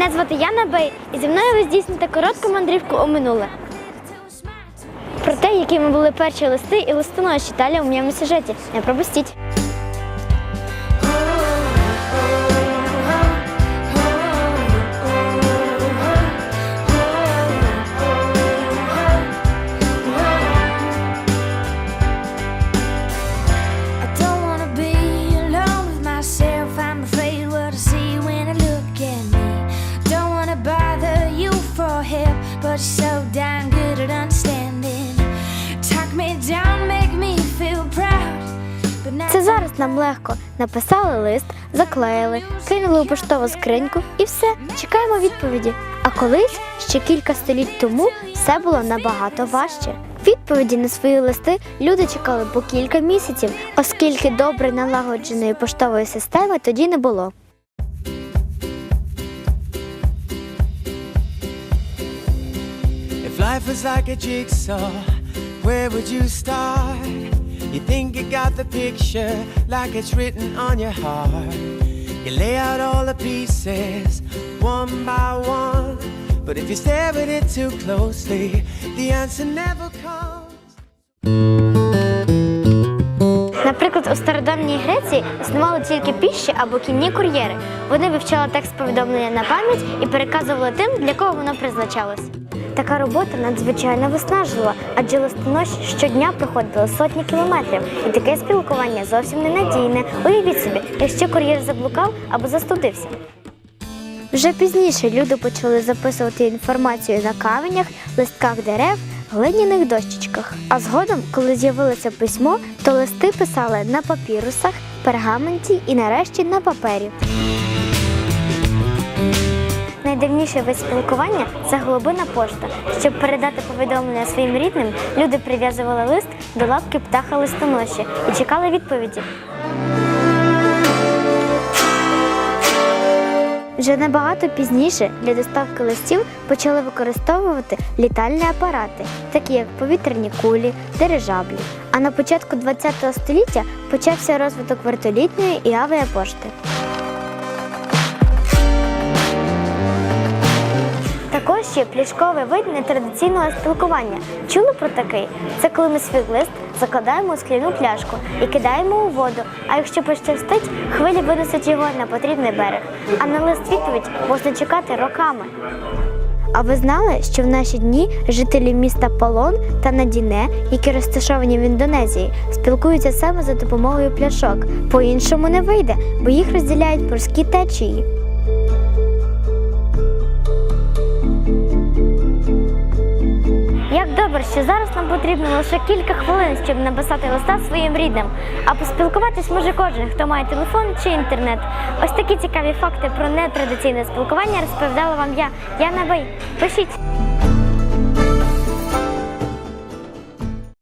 Мене звати Яна Бей, і зі мною ви здійсните коротку мандрівку у минуле. Про те, якими були перші листи і листоноші далі у моєму сюжеті. Не пропустіть. Зараз нам легко. Написали лист, заклеїли, кинули у поштову скриньку і все. Чекаємо відповіді. А колись, ще кілька століть тому, все було набагато важче. Відповіді на свої листи люди чекали по кілька місяців, оскільки добре налагодженої поштової системи тоді не було. If life was like a jigsaw, where would you start? You think you got the picture like it's written on your heart. You lay out all the pieces one by one. But if you stare at it too closely, the answer never comes. Наприклад, у стародавній Греції існували тільки піші або кінні кур'єри. Вони вивчали текст повідомлення на пам'ять і переказували тим, для кого воно призначалось. Така робота надзвичайно виснажлива, адже листоноші щодня проходили сотні кілометрів, і таке спілкування зовсім ненадійне. Уявіть собі, якщо кур'єр заблукав або застудився. Вже пізніше люди почали записувати інформацію на каменях, листках дерев, глиняних дощечках. А згодом, коли з'явилося письмо, то листи писали на папірусах, пергаменті і нарешті на папері. Найдавніший вид спілкування це голубина пошта. Щоб передати повідомлення своїм рідним, люди прив'язували лист до лапки птаха листоноші і чекали відповіді. Вже набагато пізніше для доставки листів почали використовувати літальні апарати, такі як повітряні кулі, дирижаблі. А на початку ХХ століття почався розвиток вертолітної і авіапошти. Також є вид нетрадиційного спілкування. Чули про такий? Це коли ми свій лист закладаємо у скляну пляшку і кидаємо у воду. А якщо пощастить, хвилі винесуть його на потрібний берег. А на лист відповідь можна чекати роками. А ви знали, що в наші дні жителі міста Полон та Надіне, які розташовані в Індонезії, спілкуються саме за допомогою пляшок. По-іншому не вийде, бо їх розділяють морські течії. Що зараз нам потрібно лише кілька хвилин, щоб написати листа своїм рідним. А поспілкуватись може кожен, хто має телефон чи інтернет. Ось такі цікаві факти про нетрадиційне спілкування розповідала вам я, Яна Бай. Пишіть.